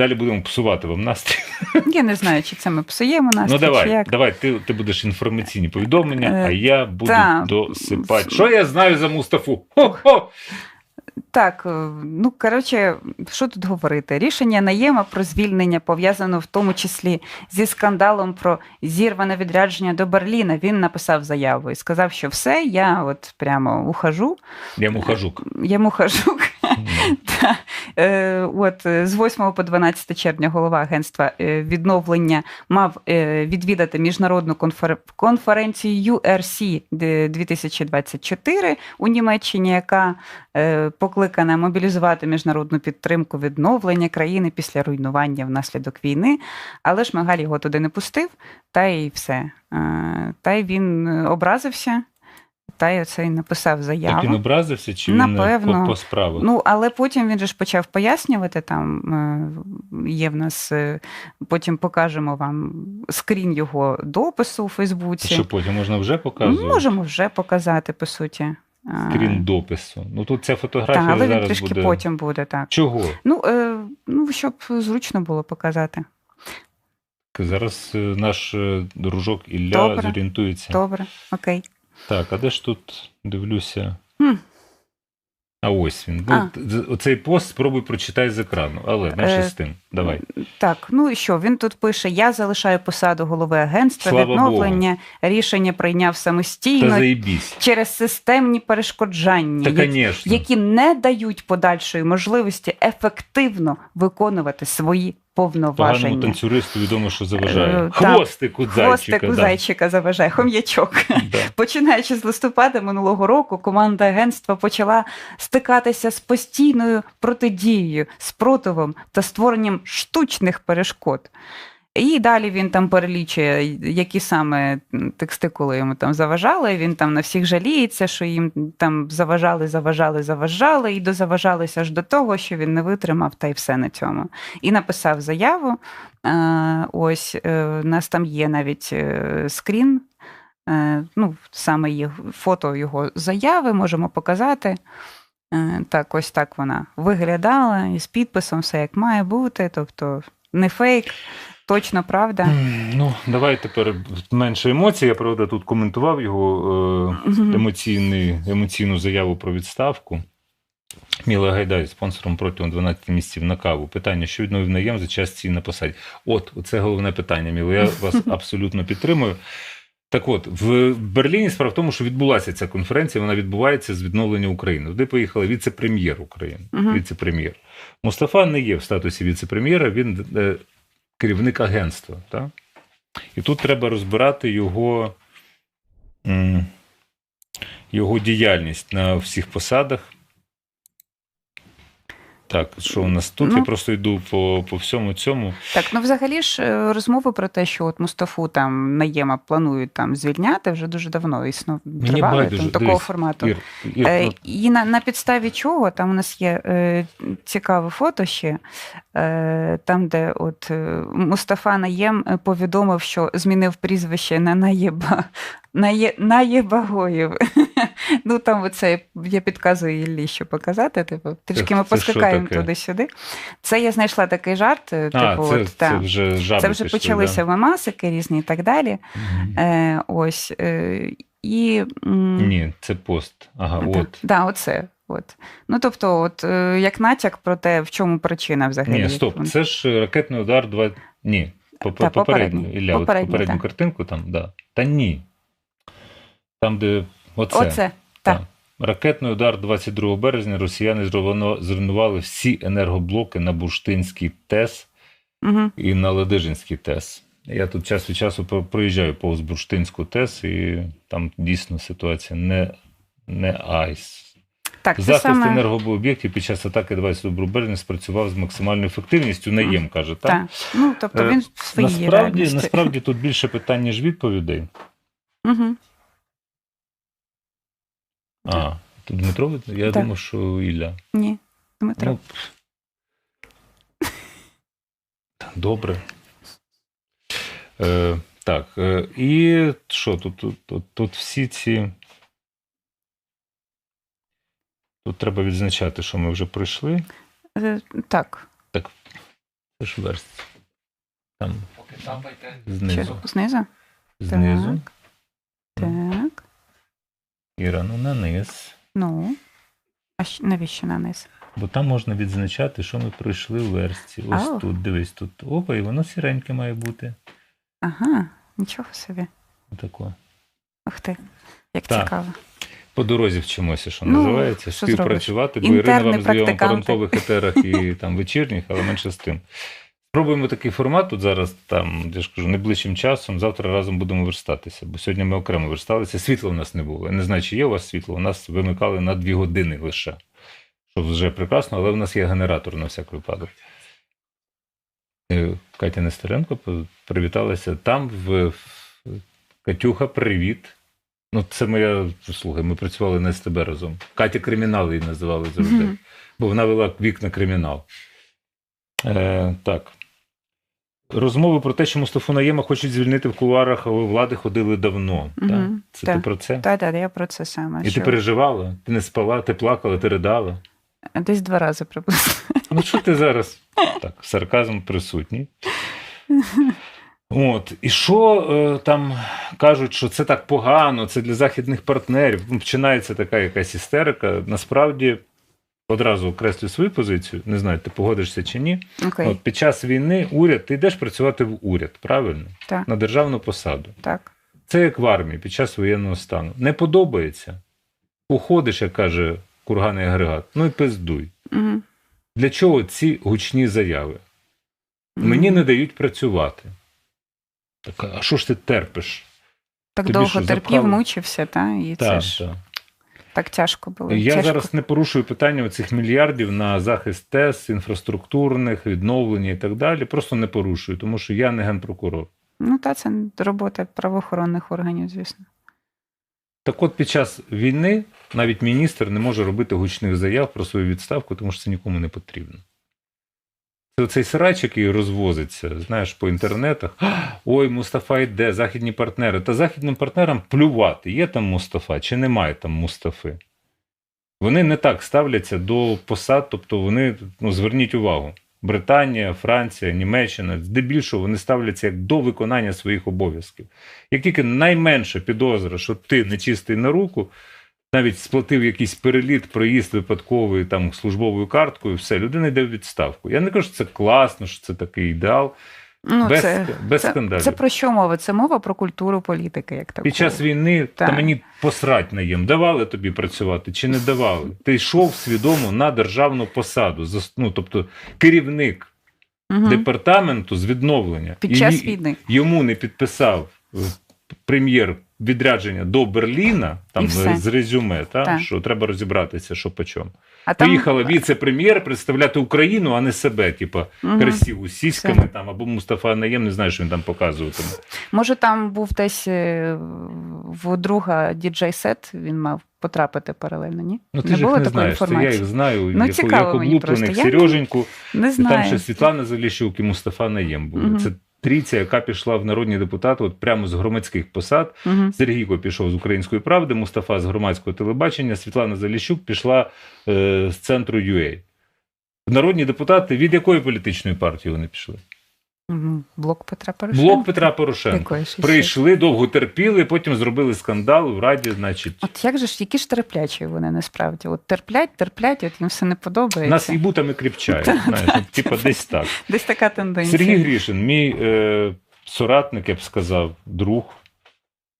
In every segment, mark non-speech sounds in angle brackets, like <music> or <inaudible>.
Далі будемо псувати вам настрій. <laughs> Я не знаю, чи це ми псуємо нас, ну чи давай, як. давай, ти, ти будеш інформаційні повідомлення, Е, а я буду та. досипати. Що я знаю за Мустафу? Хо-хо! Так, е, ну коротше, що тут говорити? Рішення наєма про звільнення пов'язано в тому числі зі скандалом про зірване відрядження до Берліна. Він написав заяву і сказав, що все, я от прямо ухожу, Я мухажук. я мухожу. Е, От з 8 по 12 червня голова агентства е, відновлення мав е, відвідати міжнародну конфер- конференцію URC 2024 у Німеччині, яка покликана мобілізувати міжнародну підтримку відновлення країни після руйнування внаслідок війни. Але Шмигаль його туди не пустив, та й все. Та й він образився. Та й оце й написав заяву. Так він образився, чи він по, по справах? Ну, але потім він же ж почав пояснювати. Там е, є в нас, е, потім покажемо вам скрін його допису у Фейсбуці. Що потім можна вже показувати? Можемо вже показати, по суті. Скрін допису. Ну тут ця фотографія Так, але він трішки буде. потім буде так. Чого? Ну, е, ну, щоб зручно було показати. Зараз е, наш е, дружок Ілля Добре. зорієнтується. Добре, окей. Так, а де ж тут дивлюся? Хм. А ось він. А. Оцей пост спробуй прочитай з екрану, але менше Е, з тим. Давай. Так, ну і що? Він тут пише: я залишаю посаду голови агентства Слава відновлення. Рішення прийняв самостійно заїбісь. через системні перешкоджання, Та, які, які не дають подальшої можливості ефективно виконувати свої Поганому танцюристу відомо, що заважає. Е. Хвостику зайчика. Хвостику зайчика заважає, хом'ячок. <laughs> Починаючи з листопада минулого року, команда агентства почала стикатися з постійною протидією, спротивом та створенням штучних перешкод. І далі він там перелічує, які саме текстикули йому там заважали. Він там на всіх жаліється, що їм там заважали, заважали, заважали, і дозаважалися аж до того, що він не витримав, та й все на цьому. І написав заяву. Е, Ось е, у нас там є навіть е, скрін. Е, Ну, саме їх фото його заяви можемо показати. Е, Так, ось так вона виглядала із підписом, все як має бути. Тобто не фейк, точно правда. Ну, давай тепер менше емоцій. Я правда тут коментував його е, емоційний, емоційну заяву про відставку. Міла Гайдай спонсором протягом 12 місяців на каву. Питання, що відновив наєм за час цієї на посаді. От, це головне питання, Міло. Я вас <laughs> абсолютно підтримую. Так от, в Берліні справа в тому, що відбулася ця конференція, вона відбувається з відновлення України. Туди поїхали віце-прем'єр України. Віце-прем'єр. Мустафа не є в статусі віце-прем'єра, він е, керівник агентства. Так? І тут треба розбирати його, його діяльність на всіх посадах. Так, що у нас тут? Ну. Я просто йду по, по всьому цьому. Так, ну взагалі ж е, розмови про те, що от Мустафу там наєма планують там звільняти, вже дуже давно існув тривали там, такого дивись, формату. Ір, Ір, Е, ну, І на, на підставі чого там у нас є е, цікаве фото ще, там, де от е, Мустафа Наєм е, повідомив, що змінив прізвище на Наєба. <laughs> Нає, Наєбагоєв. <laughs> ну там оце я підказую Іллі, що показати. Типу, трішки ми поскакаємо туди-сюди. Це я знайшла такий жарт. е, а, типу, це, от, це та. вже жаби Це вже пішли, почалися мемасики різні і так далі. Да? Е, ось. Е, і, м, Ні, це пост. Ага, от. Да, оце. От. Ну, тобто, от, е, як натяк про те, в чому причина взагалі. Ні, стоп, це ж ракетний удар 2. Ні, по- Та, попередню. Ілля, от попередню так. картинку там, да. Та ні. Там, де оце. Оце. Так. Так. Ракетний удар 22 березня росіяни зруйнували всі енергоблоки на Бурштинський ТЕС Угу. і на Ладижинський ТЕС. Я тут час від часу проїжджаю повз Бурштинську ТЕС, і там дійсно ситуація не, не айс. Так, Захист саме... енергооб'єктів під час атаки 22 березня спрацював з максимальною ефективністю. Наєм каже, так? Так. Ну, тобто Е, він в своїй Насправді, реальності. насправді тут більше питань, ніж відповідей. Угу. А, тут Дмитро, я Так. думав, що Ілля. Ні, Дмитро. Ну, добре. Е, так, е, і що тут, тут, тут, тут всі ці. Тут треба відзначати, що ми вже пройшли. Е, так. Це ж верст. Там Чи знизу. знизу? Знизу. Так. Іра, ну на низ. Ну. А щ- навіщо на низ? Бо там можна відзначати, що ми пройшли в версті. Ось Ау. тут, дивись, тут. Опа, і воно сіреньке має бути. Ага, нічого собі. Отако. Ух ти, як Так. цікаво. По дорозі вчимося, що Ну, називається. що Співпрацювати, бо зробиш? Ірина вам по практиканти. етерах і <laughs> там вечірніх, але менше з тим. Спробуємо такий формат тут зараз, там, я ж кажу, найближчим часом. Завтра разом будемо верстатися, бо сьогодні ми окремо версталися. Світла у нас не було. Я не знаю, чи є у вас світло. У нас вимикали на дві години лише. Що вже прекрасно, але в нас є генератор на всяк випадок. Е, Катя Нестеренко привіталася там в в- Катюха, привіт. Ну, це моя слухай, ми працювали на СТБ разом. Катя кримінал її називали завжди, Мгм. бо вона вела вікна кримінал. Е, так. Розмови про те, що Мустафу Наєма хочуть звільнити в кулуарах, але влади ходили давно. Мгм, Так? Це ти про це? Так, так, я про це саме. І ти переживала? Ти не спала, ти плакала, ти ридала. Десь два рази приблизно. Ну, що ти зараз? Так, сарказм присутній. <laughs> От, і що е, там кажуть, що це так погано, це для західних партнерів. Ну, Починається така якась істерика. Насправді, одразу окреслю свою позицію. Не знаю, ти погодишся чи ні. Окей, От під час війни уряд, ти йдеш працювати в уряд, правильно? Так. На державну посаду. так. Це як в армії під час воєнного стану. Не подобається. Уходиш, як каже курганий агрегат. Ну і пиздуй. Угу. Для чого ці гучні заяви? Мені не дають працювати. Так, а що ж ти терпиш? Так тобі довго що, терпів, запхали? мучився, та? і це ж так. так тяжко було. Я тяжко. зараз не порушую питання цих мільярдів на захист ТЕС, інфраструктурних, відновлення і так далі. Просто не порушую, тому що я не генпрокурор. Ну, та це робота правоохоронних органів, звісно. Так от під час війни навіть міністр не може робити гучних заяв про свою відставку, тому що це нікому не потрібно. Це цей срач, який розвозиться, знаєш, по інтернетах. Ой, Мустафа йде, західні партнери. Та західним партнерам плювати, є там Мустафа чи немає там Мустафи. Вони не так ставляться до посад, тобто вони, ну, зверніть увагу, Британія, Франція, Німеччина, здебільшого вони ставляться як до виконання своїх обов'язків. Як тільки найменша підозра, що ти нечистий на руку, навіть сплатив якийсь переліт, проїзд випадковий там службовою карткою, все, людина йде в відставку. Я не кажу, що це класно, що це такий ідеал. Ну, без це, без це, скандалів. це про що мова? Це мова про культуру політики, як таку. Під час війни та Так. мені посрать на їм, давали тобі працювати чи не давали. Ти йшов свідомо на державну посаду, ну, тобто керівник Мгм. департаменту з відновлення. Під час війни. йому не підписав прем'єр відрядження до Берліна, там з резюме, та, Так. що треба розібратися, що по чому. А там Поїхала віце-прем'єр представляти Україну, а не себе, типа Мгм. красиву з сіськами там, або Мустафа Наєм, не знаю, що він там показуватиме. Може, там був десь е, в друга діджей-сет, він мав потрапити паралельно, ні? Ну, ти не ж було їх не такої знаєш, це я їх знаю, Ну, як, як облуплених Сереженьку, Не і знаю. там ще Світлана Заліщук і Мустафа Наєм були. Мгм. Це трійця, яка пішла в народні депутати от прямо з громадських посад. Угу. Сергійко пішов з української правди, Мустафа з громадського телебачення, Світлана Заліщук пішла е, з центру UA. Народні депутати від якої політичної партії вони пішли? Блок Петра Порошенка. Блок Петра Порошенка. Прийшли, довго терпіли, потім зробили скандал в Раді, значить. От як же ж, які ж терплячі вони насправді? От терплять, терплять, от їм все не подобається. Нас і бутами кріпчає. Знаєш, от, типа десь так. Десь така тенденція. Сергій Грішин, мій е, соратник, я б сказав, друг,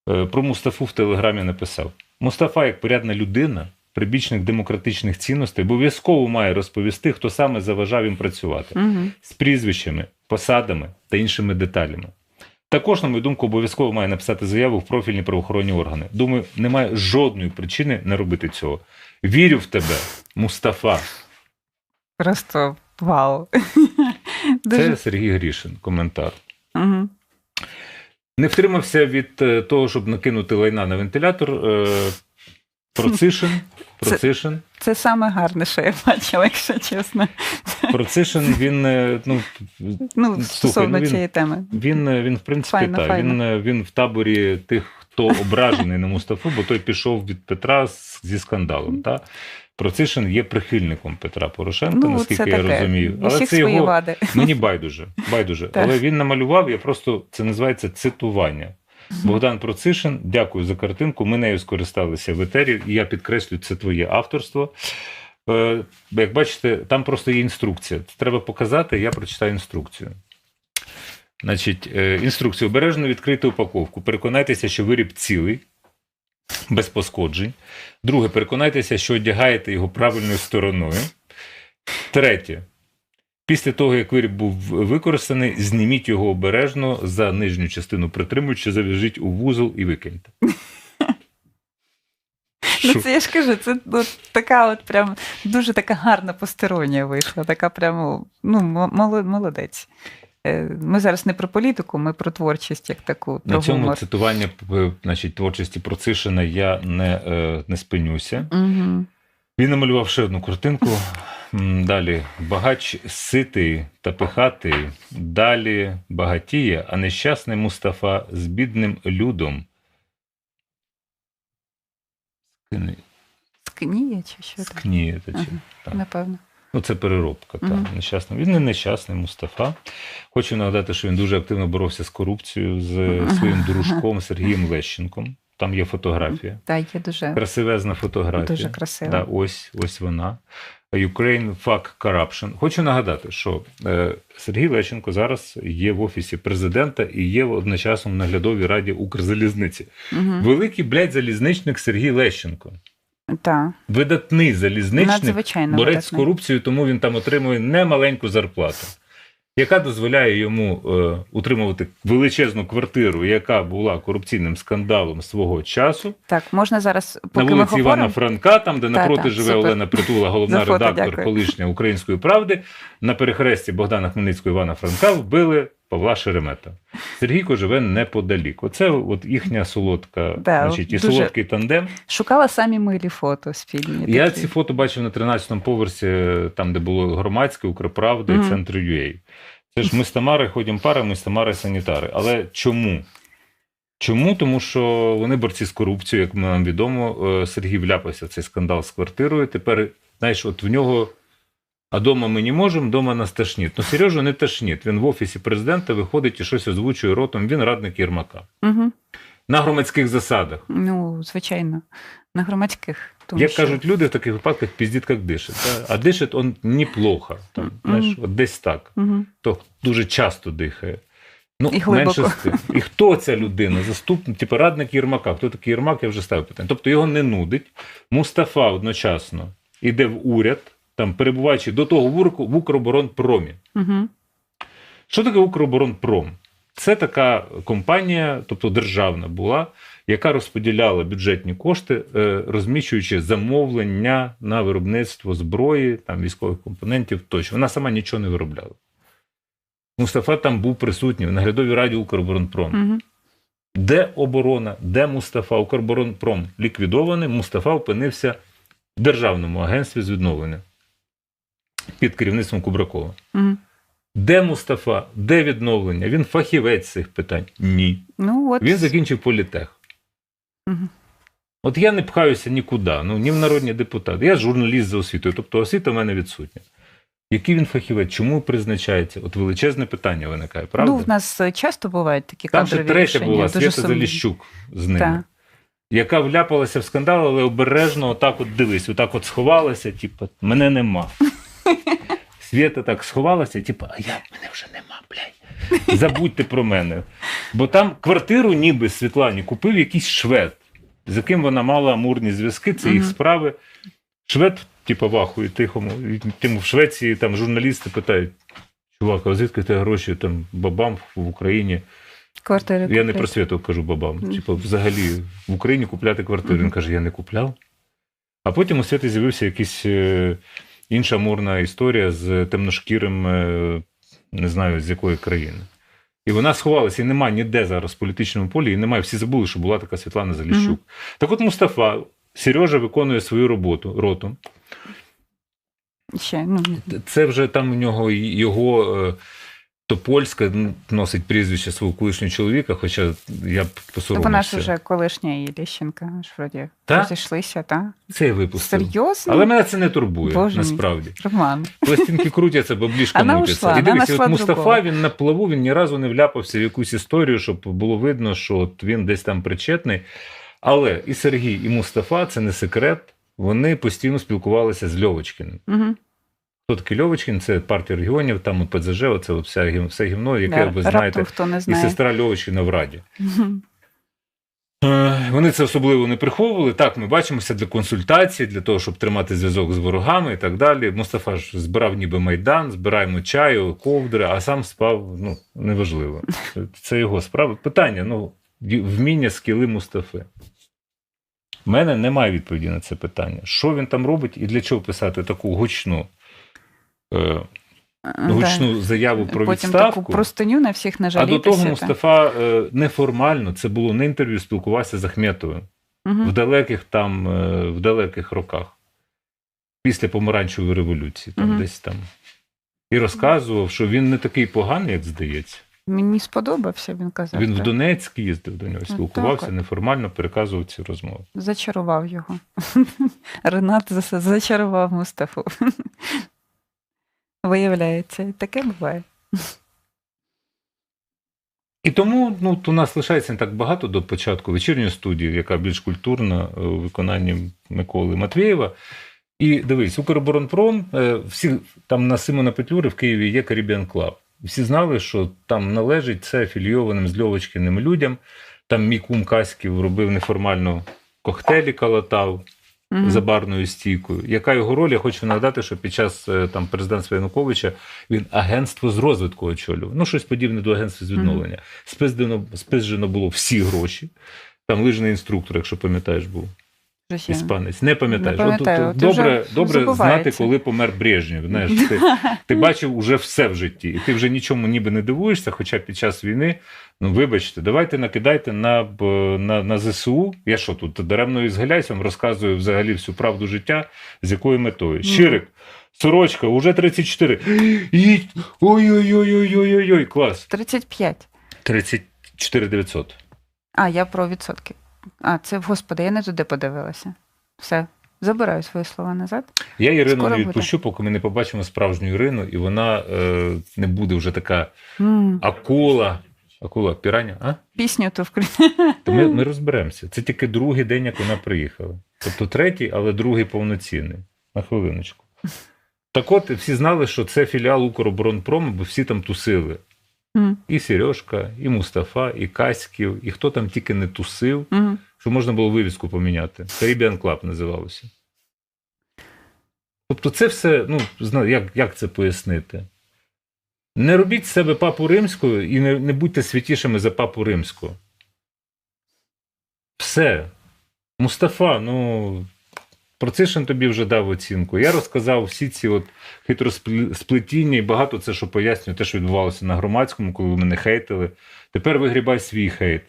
е, про Мустафу в Телеграмі написав: Мустафа, як порядна людина, прибічник демократичних цінностей, обов'язково має розповісти, хто саме заважав їм працювати Угу. з прізвищами, посадами та іншими деталями. Також, на мою думку, обов'язково має написати заяву в профільні правоохоронні органи. Думаю, немає жодної причини не робити цього. Вірю в тебе, Мустафа. Просто вау. Це Сергій Грішин, коментар. Угу. Не втримався від е, того, щоб накинути лайна на вентилятор. Процишин. Процишин. Це саме гарне, що я бачила, якщо чесно. Процишин, він, е, ну, Ну, Слухай, стосовно ну він- цієї теми. він, е, він, в принципі, Файно, так. файно. Він, е, він в таборі тих, хто ображений на Мустафу, бо той пішов від Петра зі скандалом. Та? Процишин є прихильником Петра Порошенка, Ну, наскільки це я таке. розумію. Але це його вади. мені байдуже. байдуже. Але він намалював, я просто це називається цитування. Богдан Процишин, дякую за картинку. Ми нею скористалися в етері, і я підкреслюю, це твоє авторство. Е, Як бачите, там просто є інструкція. Треба показати, я прочитаю інструкцію. Значить, е, інструкцію. Обережно відкрити упаковку. Переконайтеся, що виріб цілий, без пошкоджень. Друге, переконайтеся, що одягаєте його правильною стороною. Третє. Після того, як виріб був використаний, зніміть його обережно за нижню частину притримуючи, зав'яжіть у вузол і викиньте. Ну, це я ж кажу, це от така от прям дуже така гарна постеронія вийшла, така прямо, ну, молодець. Е, Ми зараз не про політику, ми про творчість як таку, про На цьому гумор. цитування е, значить, творчості Процишина я не, е, не спинюся. Угу. Він намалював ще одну картинку. Далі багач ситий та пихатий, далі багатіє, а нещасний Мустафа з бідним людом. Скини- Скніє чи що? Скніє, та чи- Ага. так. Напевно. Ну, це переробка, так, Мгм. нещасний. Він не нещасний Мустафа. Хочу нагадати, що він дуже активно боровся з корупцією з своїм <laughs> дружком Сергієм Лещенком. Там є фотографія. Так, є дуже, Красивезна фотографія. дуже красиво. Да, ось, ось вона. Ukraine Fuck Corruption. Хочу нагадати, що е, Сергій Лещенко зараз є в офісі президента і є одночасно в наглядовій раді Укрзалізниці. Угу. Великий, блядь, залізничник Сергій Лещенко. Так, Видатний залізничник, борець з корупцією, тому він там отримує немаленьку зарплату, яка дозволяє йому е, утримувати величезну квартиру, яка була корупційним скандалом свого часу. Так, можна зараз, На вулиці ми Івана говоримо, Франка, там, де Та, напроти та, живе супер. Олена Притула, <laughs> головна фото, редактор дякую. колишня української правди, на перехресті Богдана Хмельницького Івана Франка вбили Павла Шеремета. Сергійко живе неподалік. Оце от їхня солодка, Да, значить, і дуже- солодкий тандем. шукала самі милі фото спільні. Я такі. ці фото бачив на 13-му поверсі, там, де було громадське, Укрправда і Мгм. центр UA. Це ж ми з Тамари ходимо парами, ми з Тамари санітари. Але чому? Чому? Тому що вони борці з корупцією, як нам відомо, Е, Сергій вляпався в цей скандал з квартирою. Тепер, знаєш, от в нього. А дома ми не можемо, дома нас тошнить. Ну, Сережа не тошнить. Він в офісі президента виходить і щось озвучує ротом. Він радник Єрмака. Угу. На громадських засадах. Ну, звичайно, на громадських. Тому Як що- кажуть люди в таких випадках, піздіт як дишить. Да? А дишить он неплохо. Там, Мгм. знаєш, от десь так. Мгм. То дуже часто дихає. Ну, І менше з тим. І хто ця людина? Заступник, типу радник Єрмака. Хто такий Єрмак, я вже ставив питання. Тобто його не нудить. Мустафа одночасно іде в уряд, там перебуваючи до того в Укроборонпромі. Мгм. Що таке Укроборонпром? Це така компанія, тобто державна була, яка розподіляла бюджетні кошти, е, розміщуючи замовлення на виробництво зброї, там, військових компонентів тощо. Вона сама нічого не виробляла. Мустафа там був присутній в наглядовій раді Укроборонпром. Мгм. Де оборона, де Мустафа? Укроборонпром ліквідований, Мустафа опинився в Державному агентстві з відновлення під керівництвом Кубракова. Мгм. Де Мустафа? Де відновлення? Він фахівець цих питань? Ні. Ну, от... Він закінчив політех. Мгм. От я не пхаюся нікуди, ну ні в народні депутати. Я журналіст за освітою, тобто освіта в мене відсутня. Який він фахівець? Чому призначається? От величезне питання виникає, правда? Ну, в нас часто бувають такі Там ще кадрові третя рішення, була дуже Свята сумні. Заліщук з ними, Так. яка вляпалася в скандал, але обережно отак от дивись, отак от сховалася, типу, мене нема. Свята так сховалася, типу, а я мене вже нема, блядь. Забудьте про мене. Бо там квартиру ніби Світлані купив якийсь швед, з яким вона мала амурні зв'язки, це їх справи. Швед, типу, вахує тихому. Тим в Швеції там журналісти питають: чувак, а звідки ти гроші там бабам в Україні? Квартири Я не куплять. про святу кажу бабам. Типу, взагалі в Україні купляти квартиру. Він каже, я не купляв. А потім у світі з'явився якийсь е, інша мурна історія з темношкірим, е, не знаю з якої країни. І вона сховалася, і немає ніде зараз в політичному полі, і немає. Всі забули, що була така Світлана Заліщук. Мгм. Так от Мустафа, Сережа виконує свою роботу роту. Ще, ну, Це вже там у нього його. То польська носить прізвище свого колишнього чоловіка, хоча я б посоромився. вона ж вже колишня і Ліщенка, ж вроді Та? розійшлися, так? Це я випустив. Серйозно? Але мене це не турбує, Боже насправді. Роман. Пластинки крутяться, баблішка мутиться. І дивись, от Мустафа, другого. він на плаву, він ні разу не вляпався в якусь історію, щоб було видно, що от він десь там причетний. Але і Сергій, і Мустафа, це не секрет, вони постійно спілкувалися з Льовочкиним. Угу. Хто такий Льовочкин? Це партія регіонів, там ОПЗЖ, оце от вся, гів- все гівно, яке ви знаєте, не і сестра Льовочкина в Раді. Е, Вони це особливо не приховували. Так, ми бачимося для консультацій, для того, щоб тримати зв'язок з ворогами і так далі. Мустафа ж збирав ніби майдан, збираємо чаю, ковдри, а сам спав. Ну неважливо. <laughs> Це його справа. Питання: ну вміння скіли Мустафи. У мене немає відповіді на це питання. Що він там робить і для чого писати таку гучну, е, Да. гучну заяву про Потім відставку? таку простиню на всіх А до того. Мустафа е, неформально, це було не інтерв'ю, спілкувався з Ахметовим Мгм. в далеких там, е, в далеких роках, після помаранчевої революції, там Мгм. десь там. І розказував, що він не такий поганий, як здається. Мені сподобався, він казав. Він в. Донецьк їздив до нього, Ну, спілкувався, так. неформально переказував ці розмови. Зачарував його. <laughs> Ренат зачарував Мустафу. Виявляється, таке буває. І тому ну, у нас лишається не так багато до початку вечірньої студії, яка більш культурна е, у виконанні Миколи Матвєєва. І дивись, Укроборонпром, е, всі там на Симона Петлюри в Києві є Caribbean Club. Всі знали, що там належить це афілійованим з Льовочкиним людям. Там мій кум Каськів робив неформально коктейлі, калатав Мгм. за барною стійкою. Яка його роль? Я хочу нагадати, що під час е, там президентства Януковича він агентство з розвитку очолював. Ну, щось подібне до агентства з відновлення. Спиздено, спизджено було всі гроші. Там лижний інструктор, якщо пам'ятаєш, був. Іспанець. Не пам'ятаєш. Не пам'ятаю, От, от, добре, добре знати, коли помер Брежнєв. Знаєш, ти, ти <laughs> бачив уже все в житті, і ти вже нічому ніби не дивуєшся, хоча під час війни, ну вибачте, давайте накидайте на, на, на ЗСУ. Я що тут даремно ізгаляюсь, вам розказую взагалі всю правду життя, з якою метою. Щирик, сорочка, уже 34. Їдь! Ой-ой-ой-ой-ой-ой, клас. 35. 34 900. А, я про відсотки. А, це, господи, я не туди подивилася. Все, забираю свої слова назад. Я Ірину Скоро не буде. відпущу, поки ми не побачимо справжню Ірину, і вона е, не буде вже така М, акула. Акула, піраня, а? Пісню вкрі. <laughs> То ми, ми <laughs> розберемося. Це тільки другий день, як вона приїхала. Тобто третій, але другий повноцінний. На хвилиночку. Так от, всі знали, що це філіал Укроборонпрому, бо всі там тусили. І Сережка, і Мустафа, і Каськів, і хто там тільки не тусив, м. що можна було вивіску поміняти. Caribbean Club називалося. Тобто, це все, ну, як, як це пояснити? Не робіть з себе папу римського і не, не будьте святішими за папу римського. Все. Мустафа, ну. Процишин тобі вже дав оцінку. Я розказав всі ці от хитросплетіння і багато це, що пояснює те, що відбувалося на громадському, коли ви мене хейтили. Тепер вигрібай свій хейт.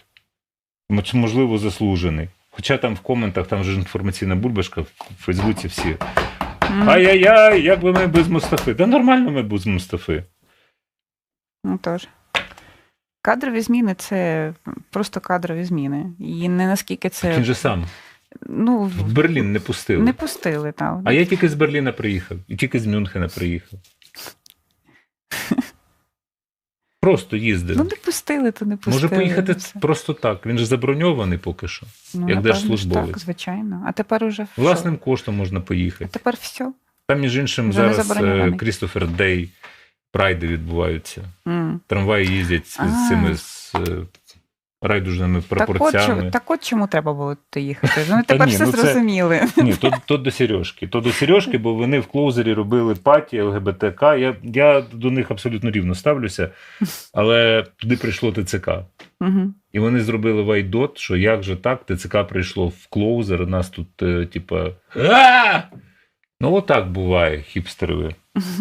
Можливо, заслужений. Хоча там в коментах, там вже інформаційна бульбашка в Фейсбуці всі. Ай-яй-яй, як би ми без Мустафи? Та нормально ми без Мустафи. Ну тож. Кадрові зміни це просто кадрові зміни. І не наскільки це. Він же сам Ну, в Берлін не пустили. не пустили там. А я тільки з Берліна приїхав, і тільки з Мюнхена приїхав. <laughs> Просто їздив. Ну, не пустили, то не пустили. Може поїхати Все. просто так. Він же заброньований поки що. ну, як держслужбовець. Так, звичайно. А тепер уже що? Власним коштом можна А поїхати. тепер все. Там, між іншим, Вже зараз е, Крістофер Дей, прайди відбуваються. М. Трамваї їздять з, з цими з, е, райдужними Так от, пропорціями. так от чому треба було їхати. Ну, <laughs> тепер все ну це- зрозуміли. Ні, то, то до Сережки. То до Сережки, бо вони в клоузері робили паті ЛГБТК. Я, я до них абсолютно рівно ставлюся, але туди прийшло ТЦК. І вони зробили вайдот, що як же так, ТЦК прийшло в клоузер, у нас тут, е, типа. Ну, отак буває, хіпстери. <laughs>